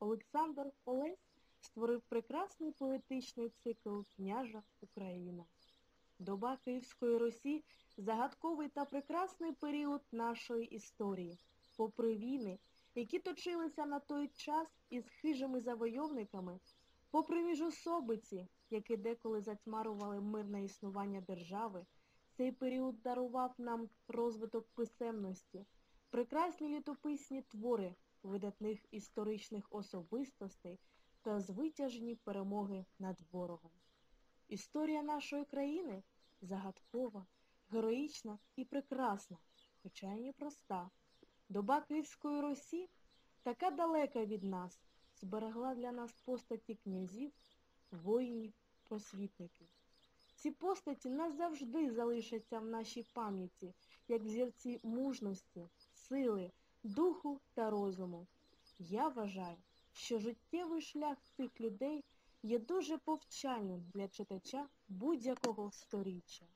Олександр Олесь створив прекрасний поетичний цикл «Княжа Україна». Доба Київської Русі – загадковий та прекрасний період нашої історії. Попри війни, які точилися на той час із хижими завойовниками, попри міжособиці, які деколи затьмарували мирне існування держави, цей період дарував нам розвиток писемності, прекрасні літописні твори видатних історичних особистостей та звитяжні перемоги над ворогом. Історія нашої країни загадкова, героїчна і прекрасна, хоча й непроста. Доба Київської Русі, така далека від нас, зберегла для нас постаті князів, воїнів, просвітників. Ці постаті назавжди залишаться в нашій пам'яті, як взірці мужності, сили, духу та розуму. Я вважаю, що життєвий шлях цих людей є дуже повчальним для читача будь-якого сторіччя.